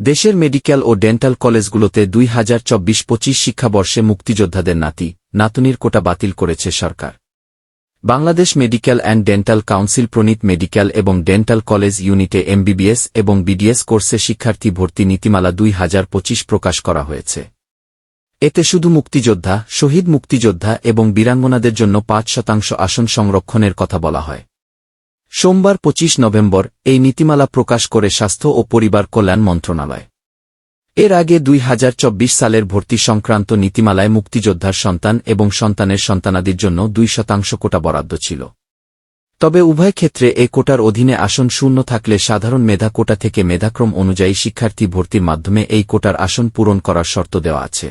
দেশের মেডিকেল ও ডেন্টাল কলেজগুলোতে দুই হাজার চব্বিশ পঁচিশ শিক্ষাবর্ষে মুক্তিযোদ্ধাদের নাতি, নাতুনির কোটা বাতিল করেছে সরকার। Bangladesh medical and dental council প্রণীত মেডিকেল এবং ডেন্টাল কলেজ ইউনিটে এমবিবিএস এবং বিডিএস কোর্সে শিক্ষার্থী ভর্তি নীতিমালা দুই হাজার পঁচিশ প্রকাশ করা হয়েছে। এতে শুধু মুক্তিযোদ্ধা, শহীদ মুক্তিযোদ্ধা এবং বীরাঙ্গনাদের জন্য পাঁচ শতাংশ আসন সংরক্ষণের কথা বলা হয়। সোমবার ২৫ নভেম্বর এই নীতিমালা প্রকাশ করে স্বাস্থ্য ও পরিবার কল্যাণ মন্ত্রণালয়। এর আগে দুই হাজার চব্বিশ সালের ভর্তি সংক্রান্ত নীতিমালায় মুক্তিযোদ্ধার সন্তান এবং সন্তানের সন্তানাদির জন্য দুই শতাংশ কোটা বরাদ্দ ছিল। তবে উভয় ক্ষেত্রে এ কোটার অধীনে আসন শূন্য থাকলে সাধারণ মেধা কোটা থেকে মেধাক্রম অনুযায়ী শিক্ষার্থী ভর্তির মাধ্যমে এই কোটার আসন পূরণ করার শর্ত দেওয়া আছে।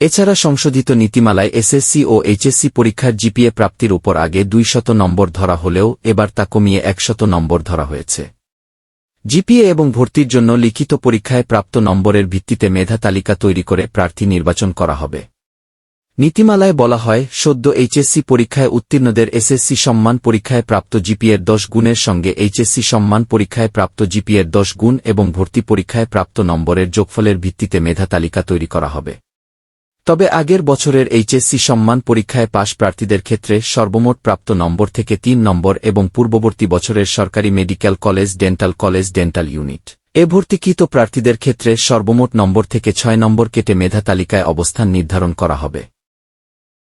এছাড়া সংশোধিত নীতিমালায় এসএসসি ও এইচএসসি পরীক্ষার জিপিএ প্রাপ্তির উপর আগে দুইশত নম্বর ধরা হলেও এবার তা কমিয়ে একশত নম্বর ধরা হয়েছে। জিপিএ এবং ভর্তির জন্য লিখিত পরীক্ষায় প্রাপ্ত নম্বরের ভিত্তিতে মেধা তালিকা তৈরি করে প্রার্থী নির্বাচন করা হবে। নীতিমালায় বলা হয়, সদ্য এইচএসসি পরীক্ষায় উত্তীর্ণদের এসএসসি সম্মান পরীক্ষায় প্রাপ্ত জিপিএর দশ গুণের সঙ্গে এইচএসসি সম্মান পরীক্ষায় প্রাপ্ত জিপিএর দশ গুণ এবং ভর্তি পরীক্ষায় প্রাপ্ত নম্বরের যোগফলের ভিত্তিতে মেধা তালিকা তৈরি করা হবে। তবে আগের বছরের এইচএসসি সম্মান পরীক্ষায় পাশ প্রার্থীদের ক্ষেত্রে সর্বমোট প্রাপ্ত নম্বর থেকে তিন নম্বর এবং পূর্ববর্তী বছরের সরকারি medical college, dental college, dental unit. এ ভর্তিকৃত প্রার্থীদের ক্ষেত্রে সর্বমোট নম্বর থেকে ছয় নম্বর কেটে মেধা তালিকায় অবস্থান নির্ধারণ করা হবে।